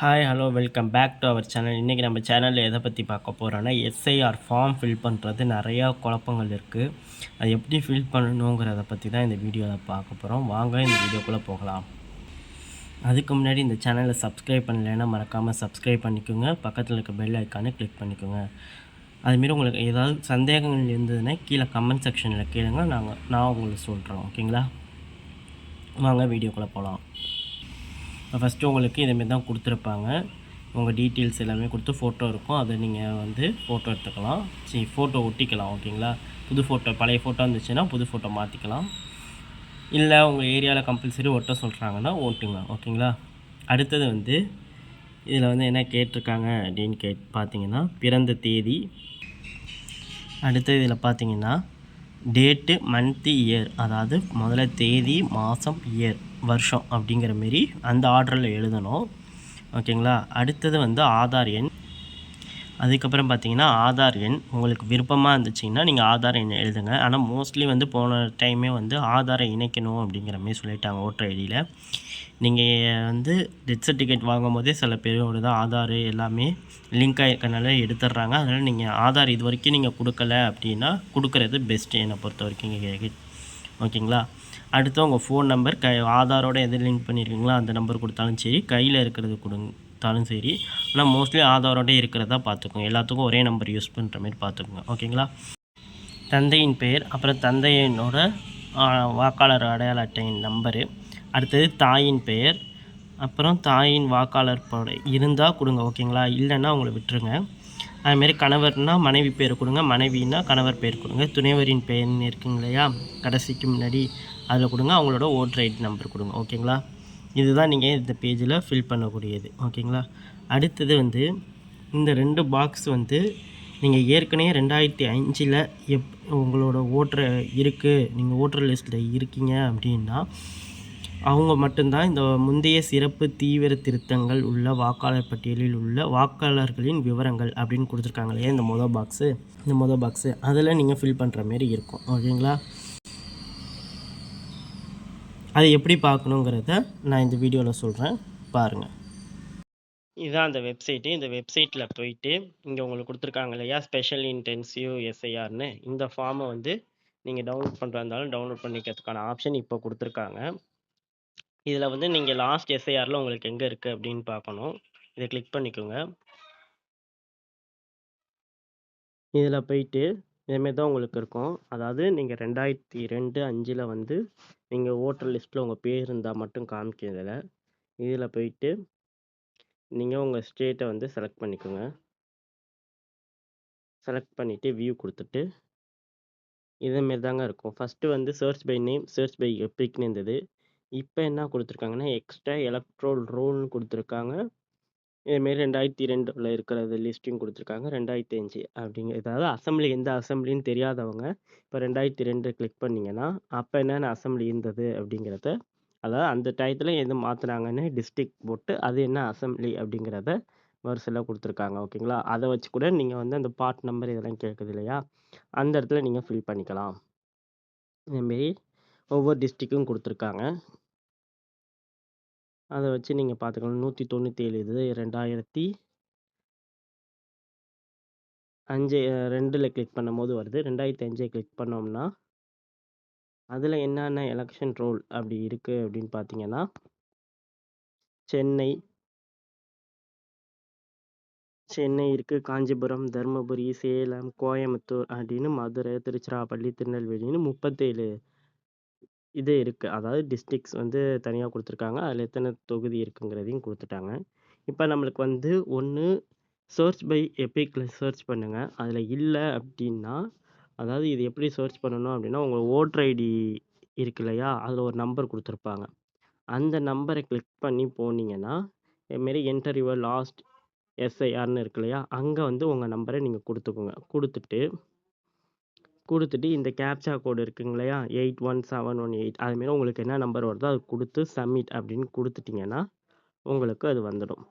Hi hello welcome back to our channel இன்றைக்கி நம்ம சேனலில் எதை பற்றி பார்க்க போகிறோன்னா எஸ்ஐஆர் ஃபார்ம் ஃபில் பண்ணுறது நிறையா குழப்பங்கள் இருக்குது அது எப்படி ஃபில் பண்ணணுங்கிறத பற்றி தான் இந்த வீடியோவில் பார்க்க போகிறோம் வாங்க இந்த வீடியோக்குள்ளே போகலாம். அதுக்கு முன்னாடி இந்த சேனலை சப்ஸ்கிரைப் பண்ணலைன்னா மறக்காமல் சப்ஸ்கிரைப் பண்ணிக்கோங்க. பக்கத்தில் இருக்க பெல் ஐக்கானு கிளிக் பண்ணிக்கோங்க. அதுமாரி உங்களுக்கு ஏதாவது சந்தேகங்கள் இருந்ததுன்னா கீழே கமெண்ட் செக்ஷனில் கேளுங்க. நாங்கள் நான் உங்களுக்கு சொல்கிறோம் ஓகேங்களா வாங்க வீடியோக்குள்ளே போகலாம் ஃபஸ்ட்டு உங்களுக்கு இதேமாரி தான் கொடுத்துருப்பாங்க. உங்கள் டீட்டெயில்ஸ் எல்லாமே கொடுத்து ஃபோட்டோ இருக்கும். அதை நீங்கள் வந்து ஃபோட்டோ எடுத்துக்கலாம். சரி ஃபோட்டோ ஒட்டிக்கலாம் ஓகேங்களா? புது ஃபோட்டோ பழைய ஃபோட்டோ இருந்துச்சுன்னா புது ஃபோட்டோ மாற்றிக்கலாம் இல்லை உங்கள் ஏரியாவில் கம்பல்சரி ஒட்ட சொல்கிறாங்கன்னா ஓட்டுங்க ஓகேங்களா? அடுத்தது வந்து இதில் வந்து என்ன கேட்டிருக்காங்க அப்படின்னு கேட் பார்த்தீங்கன்னா பிறந்த தேதி. அடுத்தது இதில் பார்த்தீங்கன்னா டேட்டு மந்த்து இயர் அதாவது முதல்ல தேதி மாதம் இயர் வருஷம் அப்படிங்கிற மாரி அந்த ஆர்டரில் எழுதணும். ஓகேங்களா? அடுத்தது வந்து ஆதார் எண். அதுக்கப்புறம் பார்த்தீங்கன்னா ஆதார் எண். உங்களுக்கு விருப்பமாக இருந்துச்சிங்கன்னா நீங்கள் ஆதார் எண் எழுதுங்க. ஆனால் மோஸ்ட்லி வந்து போன டைமே வந்து ஆதாரை இணைக்கணும் அப்படிங்கிற மாதிரி சொல்லிட்டாங்க ஓட்டர் ஐடியில் நீங்கள் வந்து டெத் சர்டிஃபிகேட் வாங்கும் போதே சில பேரோட தான் ஆதார் எல்லாமே லிங்க் ஆகிருக்கனால எடுத்துடுறாங்க. அதனால் நீங்கள் ஆதார் இது வரைக்கும் நீங்கள் கொடுக்கல அப்படின்னா கொடுக்குறது பெஸ்ட்டு என்னை பொறுத்த வரைக்கும் ஓகேங்களா? அடுத்து உங்கள் ஃபோன் நம்பர் க ஆதாரோட எது லிங்க் பண்ணியிருக்கீங்களோ அந்த நம்பர் கொடுத்தாலும் சரி கையில் இருக்கிறது கொடுத்தாலும் சரி ஆனால் மோஸ்ட்லி ஆதாரோட இருக்கிறதா பார்த்துக்கோங்க. எல்லாத்துக்கும் ஒரே நம்பர் யூஸ் பண்ணுற மாதிரி பார்த்துக்கோங்க. ஓகேங்களா தந்தையின் பெயர் அப்புறம் தந்தையினோட வாக்காளர் அடையாள அட்டையின் நம்பரு அடுத்தது தாயின் பெயர் அப்புறம் தாயின் வாக்காளர் இருந்தால் கொடுங்க. ஓகேங்களா இல்லைன்னா அவங்கள விட்டுருங்க. அதுமாரி கணவர்னால் மனைவி பேர் கொடுங்க மனைவினா கணவர் பேர் கொடுங்க. துணைவரின் பெயர்னு இருக்குங்க இல்லையா? கடைசிக்கு முன்னாடி அதில் கொடுங்க அவங்களோட ஓட்ரு ஐடி நம்பர் கொடுங்க. ஓகேங்களா இதுதான் நீங்கள் இந்த பேஜில் ஃபில் பண்ணக்கூடியது. ஓகேங்களா அடுத்தது வந்து இந்த ரெண்டு பாக்ஸ் வந்து நீங்கள் ஏற்கனவே ரெண்டாயிரத்தி அஞ்சில் எப் உங்களோட ஓட்டர் இருக்குது நீங்கள் ஓட்டர் லிஸ்ட்டில் இருக்கீங்க அப்படின்னா அவங்க மட்டும்தான் இந்த முந்தைய சிறப்பு தீவிர திருத்தங்கள் உள்ள வாக்காளர் பட்டியலில் உள்ள வாக்காளர்களின் விவரங்கள் அப்படின்னு கொடுத்துருக்காங்க இல்லையா இந்த மொதல் பாக்ஸு இந்த மொதல் பாக்ஸு அதில் நீங்கள் ஃபில் பண்ணுற மாரி இருக்கும். ஓகேங்களா? அதை எப்படி பார்க்கணுங்கிறத நான் இந்த வீடியோவில் சொல்கிறேன் பாருங்கள் இதுதான் அந்த வெப்சைட்டு இந்த வெப்சைட்டில் போயிட்டு இங்கே உங்களுக்கு கொடுத்துருக்காங்க இல்லையா? ஸ்பெஷல் இன்டென்சிவ் எஸ்ஐஆர்னு இந்த ஃபார்மை வந்து நீங்கள் டவுன்லோட் பண்ணுறா இருந்தாலும் டவுன்லோட் பண்ணிக்கிறதுக்கான ஆப்ஷன் இப்போ கொடுத்துருக்காங்க. இதில் வந்து நீங்கள் லாஸ்ட் எஸ்ஐஆரில் உங்களுக்கு எங்கே இருக்குது அப்படின்னு பார்க்கணும். இதை கிளிக் பண்ணிக்கோங்க. இதில் போயிட்டு இதுமாரி தான் உங்களுக்கு இருக்கும். அதாவது நீங்கள் ரெண்டாயிரத்தி ரெண்டு அஞ்சில் வந்து நீங்கள் ஓட்டர் லிஸ்ட்டில் உங்கள் பேர் இருந்தால் மட்டும் காமிக்கும் இதில். இதில் போயிட்டு நீங்கள் உங்கள் ஸ்டேட்டை வந்து செலக்ட் பண்ணிக்கோங்க. செலக்ட் பண்ணிவிட்டு வியூ கொடுத்துட்டு இதேமாரி தாங்க இருக்கும். ஃபஸ்ட்டு வந்து search by name search by எப்பிக்னு இருந்தது. இப்போ என்ன கொடுத்துருக்காங்கன்னா எக்ஸ்ட்ரா எலக்ட்ரோல் ரோல்னு கொடுத்துருக்காங்க. இதேமாரி ரெண்டாயிரத்தி ரெண்டில் இருக்கிறது லிஸ்ட்டையும் கொடுத்துருக்காங்க. ரெண்டாயிரத்தி அஞ்சு அப்படிங்க ஏதாவது அசம்பிளி எந்த அசம்பிளின்னு தெரியாதவங்க இப்போ ரெண்டாயிரத்தி ரெண்டு கிளிக் பண்ணிங்கன்னா அப்போ என்னென்ன அசம்பிளி இருந்தது அப்படிங்கிறத அதாவது அந்த டயத்தில் எது மாற்றுனாங்கன்னு டிஸ்ட்ரிக் போட்டு அது என்ன அசம்பிளி அப்படிங்கிறத வரிசையில் கொடுத்துருக்காங்க ஓகேங்களா? அதை வச்சு கூட நீங்கள் வந்து அந்த பார்ட் நம்பர் இதெல்லாம் கேட்குது இல்லையா? அந்த இடத்துல நீங்கள் ஃபில் பண்ணிக்கலாம். இதேமாரி ஒவ்வொரு டிஸ்ட்ரிக்கும் கொடுத்துருக்காங்க. அதை வச்சு நீங்கள் பார்த்துக்கலாம் நூற்றி தொண்ணூற்றேழு இது ரெண்டாயிரத்தி அஞ்சு ரெண்டில் கிளிக் பண்ணும்போது வருது. ரெண்டாயிரத்தி அஞ்சை கிளிக் பண்ணோம்னா அதில் என்னென்ன எலெக்ஷன் ரோல் அப்படி இருக்குது அப்படின்னு பார்த்தீங்கன்னா சென்னை சென்னை இருக்குது காஞ்சிபுரம் தருமபுரி சேலம் கோயம்புத்தூர் அப்படின்னு மதுரை திருச்சிராப்பள்ளி திருநெல்வேலின்னு முப்பத்தேழு இது இருக்குது அதாவது டிஸ்ட்ரிக்ஸ் வந்து தனியாக கொடுத்துருக்காங்க. அதில் எத்தனை தொகுதி இருக்குங்கிறதையும் கொடுத்துட்டாங்க. இப்போ நம்மளுக்கு வந்து ஒன்று சர்ச் பை எபிக்கில் சர்ச் பண்ணுங்கள் அதில் இல்லை அப்படின்னா அதாவது இது எப்படி சர்ச் பண்ணணும் அப்படின்னா உங்கள் ஓட்டர் ஐடி இருக்கு இல்லையா? அதில் ஒரு நம்பர் கொடுத்துருப்பாங்க. அந்த நம்பரை கிளிக் பண்ணி போனீங்கன்னா இதுமாரி என்டர் யுவர் லாஸ்ட் எஸ்ஐஆர்னு இருக்கு இல்லையா? அங்கே வந்து உங்கள் நம்பரை நீங்கள் கொடுத்துக்கோங்க. கொடுத்துட்டு கொடுத்துட்டு இந்த கேப்சா கோடு இருக்குங்க இல்லையா? Eight one seven one eight அதுமாரி உங்களுக்கு என்ன நம்பர் வருதோ அது கொடுத்து சப்மிட் அப்படின்னு கொடுத்துட்டிங்கன்னா உங்களுக்கு அது வந்துடும்.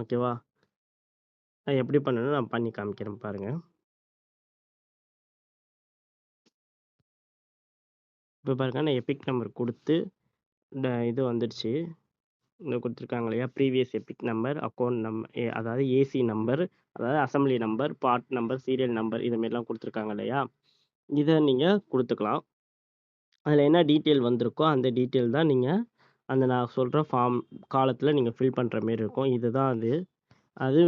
ஓகேவா நான் எப்படி பண்ணணும் நான் பண்ணி காமிக்கிறேன் பாருங்கள் இப்போ பாருங்கள் நான் எபிக் நம்பர் கொடுத்து இது வந்துடுச்சு. கொடுத்துருக்காங்க இல்லையா? ப்ரீவியஸ் எபிக் நம்பர் அக்கௌண்ட் நம் அதாவது ஏசி நம்பர் அதாவது assembly number part number serial number இது மாதிரிலாம் கொடுத்துருக்காங்க இல்லையா? இதை நீங்கள் கொடுத்துக்கலாம். அதில் என்ன டீட்டெயில் வந்திருக்கோ அந்த டீட்டெயில் தான் நீங்கள் அந்த நான் சொல்கிற ஃபார்ம் காலத்தில் நீங்கள் ஃபில் பண்ணுற மாரி இருக்கும். இதுதான் அது. அது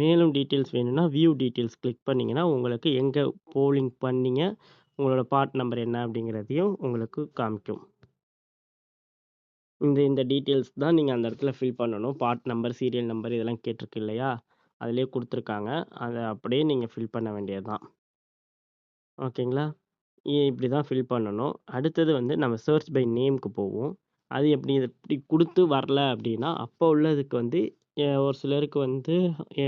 மேலும் டீட்டெயில்ஸ் வேணும்னா வியூ டீட்டெயில்ஸ் கிளிக் பண்ணிங்கன்னா உங்களுக்கு எங்கே போலிங் பண்ணீங்க உங்களோட பார்ட் நம்பர் என்ன அப்படிங்கிறதையும் உங்களுக்கு காமிக்கும். இந்த இந்த டீட்டெயில்ஸ் தான் நீங்கள் அந்த இடத்துல ஃபில் பண்ணணும். பார்ட் நம்பர் சீரியல் நம்பர் இதெல்லாம் கேட்டிருக்கு இல்லையா? அதிலே கொடுத்துருக்காங்க. அதை அப்படியே நீங்கள் ஃபில் பண்ண வேண்டியது தான் ஓகேங்களா? இப்படி தான் ஃபில் பண்ணணும். அடுத்தது வந்து நம்ம சர்ச் பை நேம்க்கு போவோம். அது எப்படி இப்படி கொடுத்து வரல அப்படின்னா அப்போ உள்ளதுக்கு வந்து ஒரு சிலருக்கு வந்து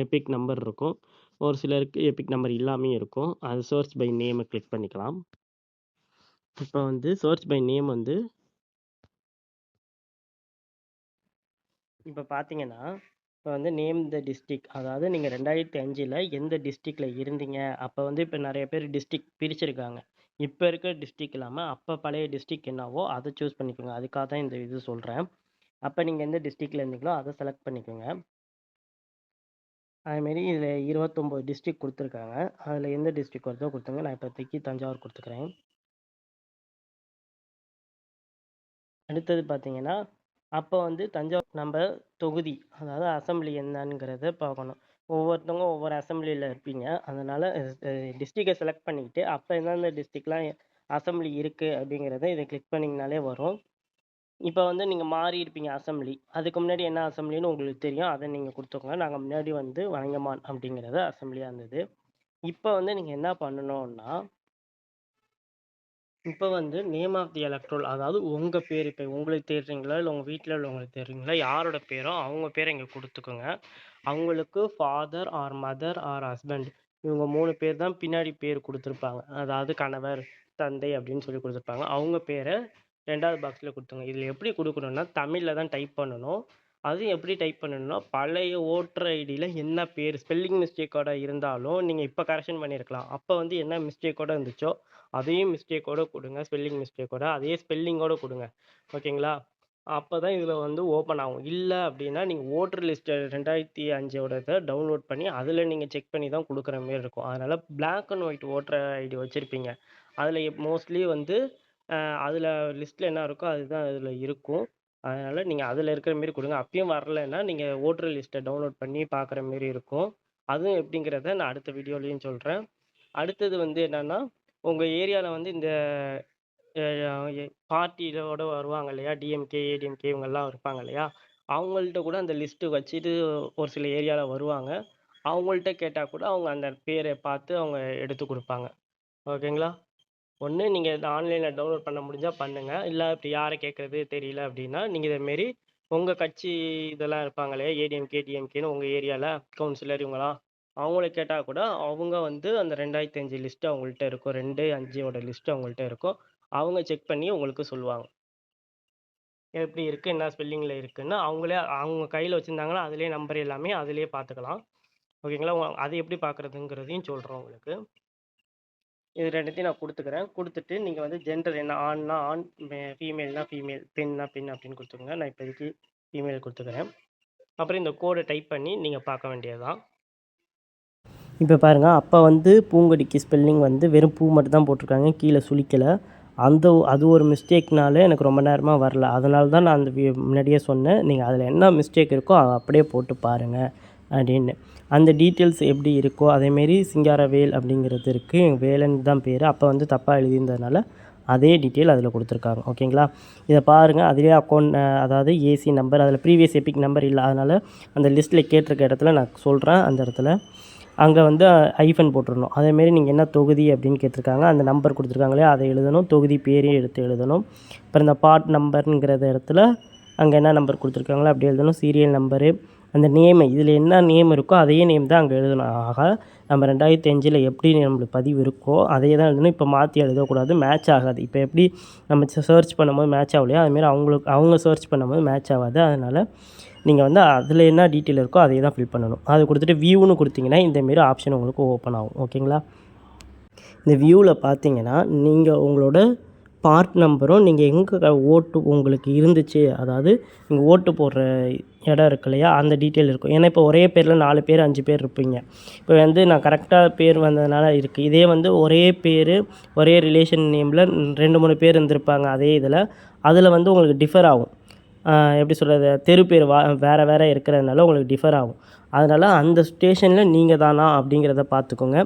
எபிக் நம்பர் இருக்கும். ஒரு சிலருக்கு எபிக் நம்பர் இல்லாமையும் இருக்கும். அது சர்ச் பை நேமை கிளிக் பண்ணிக்கலாம். இப்போ வந்து சர்ச் பை நேம் வந்து இப்போ பார்த்தீங்கன்னா இப்போ வந்து நேம் த டிஸ்ட்ரிக்ட் அதாவது நீங்கள் ரெண்டாயிரத்தி அஞ்சில் எந்த டிஸ்ட்ரிக்டில் இருந்தீங்க? அப்போ வந்து இப்போ நிறைய பேர் டிஸ்ட்ரிக்ட் பிரிச்சிருக்காங்க. இப்போ இருக்கிற டிஸ்ட்ரிக்ட் இல்லாமல் அப்போ பழைய டிஸ்ட்ரிக்ட் என்னவோ அதை சூஸ் பண்ணிக்கோங்க. அதுக்காக தான் இந்த இது சொல்கிறேன் அப்போ நீங்கள் எந்த டிஸ்ட்ரிக்டில் இருந்தீங்களோ அதை செலக்ட் பண்ணிக்கோங்க. அதுமாரி இதில் இருபத்தொம்போது டிஸ்ட்ரிக்ட் கொடுத்துருக்காங்க. அதில் எந்த டிஸ்ட்ரிக்ட் வருதோ கொடுத்துங்க நான் இப்போதைக்கு தஞ்சாவூர் கொடுத்துக்கிறேன். அடுத்தது பார்த்தீங்கன்னா அப்போ வந்து தஞ்சாவூர் நம்ம தொகுதி அதாவது அசம்பிளி என்னங்கிறத பார்க்கணும். ஒவ்வொருத்தவங்க ஒவ்வொரு அசம்பிளியில் இருப்பீங்க. அதனால் டிஸ்ட்ரிக்டை செலக்ட் பண்ணிக்கிட்டு அப்போ எந்தெந்த டிஸ்ட்ரிக்ட்லாம் அசம்பிளி இருக்குது அப்படிங்கிறத இதை கிளிக் பண்ணிங்கனாலே வரும். இப்போ வந்து நீங்கள் மாறி இருப்பீங்க அசம்பிளி அதுக்கு முன்னாடி என்ன அசம்பிளின்னு உங்களுக்கு தெரியும். அதை நீங்கள் கொடுத்துக்கோங்க. நாங்கள் முன்னாடி வந்து வணங்கமான் அப்படிங்கிறது அசம்பிளியாக இருந்தது. இப்போ வந்து நீங்கள் என்ன பண்ணணும்னா இப்போ வந்து நேம் ஆஃப் தி எலக்ட்ரோல் அதாவது உங்கள் பேர் இப்போ உங்களுக்கு தேடுறீங்களா? இல்லை உங்கள் வீட்டில் உள்ளவங்களுக்கு தேடுறீங்களா? யாரோட பேரோ அவங்க பேரை இங்கே கொடுத்துக்கோங்க. அவங்களுக்கு father or mother or husband இவங்க மூணு பேர் தான் பின்னாடி பேர் கொடுத்துருப்பாங்க. அதாவது கணவர் தந்தை அப்படின்னு சொல்லி கொடுத்துருப்பாங்க. அவங்க பேரை ரெண்டாவது பாக்ஸில் கொடுத்துங்க இதில் எப்படி கொடுக்கணும்னா தமிழில் தான் டைப் பண்ணணும். அதுவும் எப்படி டைப் பண்ணணும்னா பழைய ஓட்டர் ஐடியில் என்ன பேர் ஸ்பெல்லிங் மிஸ்டேக்கோட இருந்தாலும் நீங்கள் இப்போ கரெக்ஷன் பண்ணியிருக்கலாம் அப்போ வந்து என்ன மிஸ்டேக்கோட இருந்துச்சோ அதையும் மிஸ்டேக்கோட கொடுங்க ஸ்பெல்லிங் மிஸ்டேக்கோட அதே ஸ்பெல்லிங்கோட கொடுங்க. ஓகேங்களா? அப்போ தான் இதில் வந்து ஓப்பன் ஆகும். இல்லை அப்படின்னா நீங்கள் ஓட்டர் லிஸ்ட்டு ரெண்டாயிரத்தி அஞ்சோட இதை டவுன்லோட் பண்ணி அதில் நீங்கள் செக் பண்ணி தான் கொடுக்குற மாரி இருக்கும். அதனால் black and white voter ID வச்சுருப்பீங்க. அதில் மோஸ்ட்லி வந்து அதில் லிஸ்ட்டில் என்ன இருக்கோ அதுதான் அதில் இருக்கும். அதனால் நீங்கள் அதில் இருக்கிற மாரி கொடுங்க. அப்பயும் வரலைன்னா நீங்கள் ஓட்டர் லிஸ்ட்டை டவுன்லோட் பண்ணி பார்க்குற மாரி இருக்கும். அதுவும் எப்படிங்கிறத நான் அடுத்த வீடியோலையும் சொல்கிறேன் அடுத்தது வந்து என்னென்னா உங்கள் ஏரியாவில் வந்து இந்த பார்ட்டியோட வருவாங்க இல்லையா? டிஎம்கே ஏடிஎம்கே இவங்கெல்லாம் இருப்பாங்க இல்லையா? அவங்கள்ட்ட கூட அந்த லிஸ்ட்டு வச்சுட்டு ஒரு சில ஏரியாவில் வருவாங்க. அவங்கள்ட்ட கேட்டால் கூட அவங்க அந்த பேரை பார்த்து அவங்க எடுத்து கொடுப்பாங்க. ஓகேங்களா? ஒன்று நீங்கள் இதை ஆன்லைனில் டவுன்லோட் பண்ண முடிஞ்சால் பண்ணுங்கள் இல்லை இப்படி யாரை கேட்குறது தெரியல அப்படின்னா நீங்கள் இதேமாரி உங்கள் கட்சி இதெல்லாம் இருப்பாங்களே ஏடிஎம் ஏடிஎம்கே டிஎம்கேன்னு உங்கள் ஏரியாவில் கவுன்சிலர் இவங்களாம் அவங்கள கேட்டால் கூட அவங்க வந்து அந்த ரெண்டாயிரத்தி அஞ்சு லிஸ்ட்டு அவங்கள்ட்ட இருக்கும். ரெண்டு அஞ்சோட லிஸ்ட்டு அவங்கள்ட்ட இருக்கும். அவங்க செக் பண்ணி உங்களுக்கு சொல்லுவாங்க. எப்படி இருக்குது என்ன ஸ்பெல்லிங்கில் இருக்குதுன்னு அவங்களே அவங்க கையில் வச்சுருந்தாங்கன்னா அதிலே நம்பர் எல்லாமே அதிலே பார்த்துக்கலாம். ஓகேங்களா? அது எப்படி பார்க்குறதுங்கிறதையும் சொல்கிறோம் உங்களுக்கு. இது ரெண்டுத்தையும் நான் கொடுத்துக்கிறேன். கொடுத்துட்டு நீங்கள் வந்து ஜெண்டர் என்ன ஆண்னா ஆண் ஃபீமேல்னா ஃபீமேல் பெண்ணா பெண் அப்படின்னு கொடுத்துக்கோங்க. நான் இப்போதைக்கு ஃபீமேல் கொடுத்துக்கிறேன். அப்புறம் இந்த கோடை டைப் பண்ணி நீங்கள் பார்க்க வேண்டியதுதான். இப்போ பாருங்கள் அப்போ வந்து பூங்கொடிக்கு ஸ்பெல்லிங் வந்து வெறும் பூ மட்டும் தான் போட்டிருக்காங்க. கீழே சுளிக்கலை. அந்த அது ஒரு மிஸ்டேக்னால எனக்கு ரொம்ப நேரமாக வரல. அதனால தான் நான் அந்த முன்னாடியே சொன்னேன். நீங்கள் அதில் என்ன மிஸ்டேக் இருக்கோ அதை அப்படியே போட்டு பாருங்கள் அப்படின்னு. அந்த டீட்டெயில்ஸ் எப்படி இருக்கோ அதேமாரி சிங்காரவேல் அப்படிங்கிறது இருக்குது வேலன் தான் பேர். அப்போ வந்து தப்பாக எழுதியிருந்ததுனால அதே டீட்டெயில் அதில் கொடுத்துருக்காங்க. ஓகேங்களா இதை பாருங்கள் அதிலே அக்கௌண்ட் அதாவது ஏசி நம்பர் அதில் ப்ரீவியஸ் எபிக் நம்பர் இல்லை. அதனால் அந்த லிஸ்ட்டில் கேட்டிருக்க இடத்துல நான் சொல்கிறேன் அந்த இடத்துல அங்கே வந்து ஐஃபன் போட்டுடணும் அதேமாரி நீங்கள் என்ன தொகுதி அப்படின்னு கேட்டிருக்காங்க. அந்த நம்பர் கொடுத்துருக்காங்களே அதை எழுதணும். தொகுதி பேரையும் எடுத்து எழுதணும். அப்புறம் இந்த பார்ட் நம்பருங்கிறத இடத்துல அங்கே என்ன நம்பர் கொடுத்துருக்காங்களோ அப்படி எழுதணும். சீரியல் நம்பரு அந்த நேம் இதில் என்ன நேம் இருக்கோ அதே நேம் தான் அங்கே எழுதணும் ஆக நம்ம ரெண்டாயிரத்தி அஞ்சில் எப்படி நம்மளுக்கு பதிவு இருக்கோ அதே தான் எழுதணும். இப்போ மாற்றி எழுதக்கூடாது மேட்ச் ஆகாது. இப்போ எப்படி நம்ம சர்ச் பண்ணும்போது மேட்ச் ஆகலையோ அதுமாரி அவங்களுக்கு அவங்க சர்ச் பண்ணும்போது மேட்ச் ஆகாது. அதனால் நீங்கள் வந்து அதில் என்ன டீட்டெயில் இருக்கோ அதே தான் ஃபில் பண்ணணும். அது கொடுத்துட்டு வியூன்னு கொடுத்தீங்கன்னா இந்தமாரி ஆப்ஷன் உங்களுக்கு ஓப்பன் ஆகும். ஓகேங்களா? இந்த வியூவில் பார்த்தீங்கன்னா நீங்கள் உங்களோட பார்ட் நம்பரும் நீங்கள் எங்கே ஓட்டு உங்களுக்கு இருந்துச்சு அதாவது நீங்கள் ஓட்டு போடுற இடம் இருக்கு இல்லையா? அந்த டீட்டெயில் இருக்கும். ஏன்னா இப்போ ஒரே பேரில் நாலு பேர் அஞ்சு பேர் இருப்பீங்க. இப்போ வந்து நான் கரெக்டாக பேர் வந்ததுனால இருக்குது இதே வந்து ஒரே பேர் ஒரே ரிலேஷன் நேமில் ரெண்டு மூணு பேர் இருந்திருப்பாங்க அதே இதில். அதில் வந்து உங்களுக்கு டிஃபர் ஆகும். எப்படி சொல்கிறது தெரு பேர் வா வேறு வேறு இருக்கிறதுனால உங்களுக்கு டிஃபர் ஆகும். அதனால் அந்த ஸ்டேஷனில் நீங்கள் தானா அப்படிங்கிறத பார்த்துக்கோங்க.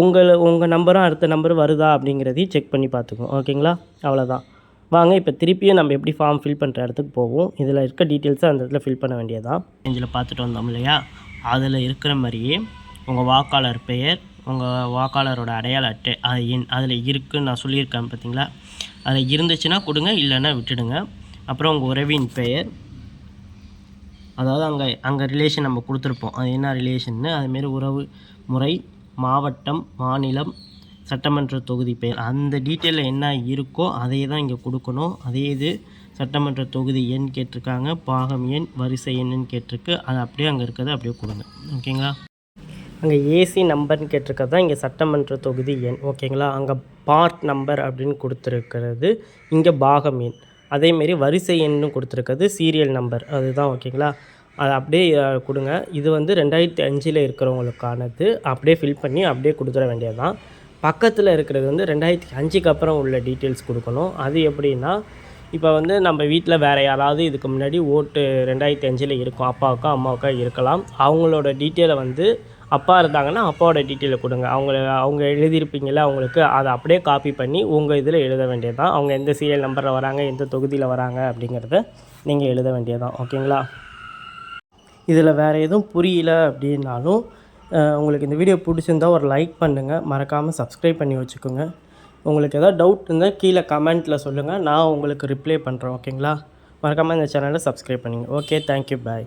உங்கள் உங்கள் நம்பரும் அடுத்த நம்பர் வருதா அப்படிங்கிறதையும் செக் பண்ணி பார்த்துக்கோங்க. ஓகேங்களா? அவ்வளோதான் வாங்க இப்போ திருப்பியும் நம்ம எப்படி ஃபார்ம் ஃபில் பண்ணுற இடத்துக்கு போவோம். இதில் இருக்க டீட்டெயில்ஸை அந்த இடத்துல ஃபில் பண்ண வேண்டியதான் இதில் பார்த்துட்டு வந்தோம் இல்லையா? அதில் இருக்கிற மாதிரியே உங்கள் வாக்காளர் பெயர் உங்கள் வாக்காளரோட அடையாள அட்டை அது என் அதில் இருக்குன்னு நான் சொல்லியிருக்கேன் பார்த்தீங்களா அதில் இருந்துச்சுன்னா கொடுங்க இல்லைன்னா விட்டுடுங்க. அப்புறம் உங்கள் உறவின் பெயர் அதாவது அங்கே அங்கே ரிலேஷன் நம்ம கொடுத்துருப்போம். அது என்ன ரிலேஷன்னு அதுமாரி உறவு முறை மாவட்டம் மாநிலம் சட்டமன்ற தொகுதி பெயர். அந்த டீட்டெயிலில் என்ன இருக்கோ அதையே தான் இங்கே கொடுக்கணும். அதே இது சட்டமன்ற தொகுதி எண் கேட்டிருக்காங்க. பாகம் எண் வரிசை எண்ணுன்னு கேட்டிருக்கு. அது அப்படியே அங்கே இருக்கிறத அப்படியே கொடுங்க. ஓகேங்களா? அங்கே ஏசி நம்பர்னு கேட்டிருக்கிறது தான் இங்கே சட்டமன்ற தொகுதி எண். ஓகேங்களா? அங்கே பார்ட் நம்பர் அப்படின்னு கொடுத்துருக்கிறது. இங்கே பாகம் எண். அதேமாரி வரிசை எண்ணும் கொடுத்துருக்கிறது. சீரியல் நம்பர் அதுதான் ஓகேங்களா? அது அப்படியே கொடுங்க. இது வந்து ரெண்டாயிரத்தி அஞ்சில் இருக்கிறவங்களுக்கானது. அப்படியே ஃபில் பண்ணி அப்படியே கொடுத்துட வேண்டியது தான் பக்கத்தில் இருக்கிறது வந்து ரெண்டாயிரத்தி அஞ்சுக்கு அப்புறம் உள்ள டீட்டெயில்ஸ் கொடுக்கணும். அது எப்படின்னா இப்போ வந்து நம்ம வீட்டில் வேறு யாராவது இதுக்கு முன்னாடி ஓட்டு ரெண்டாயிரத்தி அஞ்சில் இருக்கும் அப்பாவுக்கோ அம்மாவுக்கோ இருக்கலாம். அவங்களோட டீட்டெயிலை வந்து அப்பா இருந்தாங்கன்னா அப்பாவோட டீட்டெயிலை கொடுங்க. அவங்கள அவங்க எழுதியிருப்பீங்கள அவங்களுக்கு அதை அப்படியே காப்பி பண்ணி உங்கள் இதில் எழுத வேண்டியது தான் அவங்க எந்த சீரியல் நம்பரில் வராங்க எந்த தொகுதியில் வராங்க அப்படிங்கிறத நீங்கள் எழுத வேண்டியது தான் ஓகேங்களா இதில் வேறு எதுவும் புரியல அப்படின்னாலும் உங்களுக்கு இந்த வீடியோ பிடிச்சிருந்தா ஒரு லைக் பண்ணுங்கள் மறக்காமல் சப்ஸ்கிரைப் பண்ணி வச்சுக்கோங்க. உங்களுக்கு எதாவது டவுட் இருந்தால் கீழே கமெண்ட்டில் சொல்லுங்கள் நான் உங்களுக்கு ரிப்ளை பண்ணுறேன் ஓகேங்களா மறக்காமல் இந்த சேனலை சப்ஸ்கிரைப் பண்ணுங்கள் ஓகே தேங்க்யூ பாய்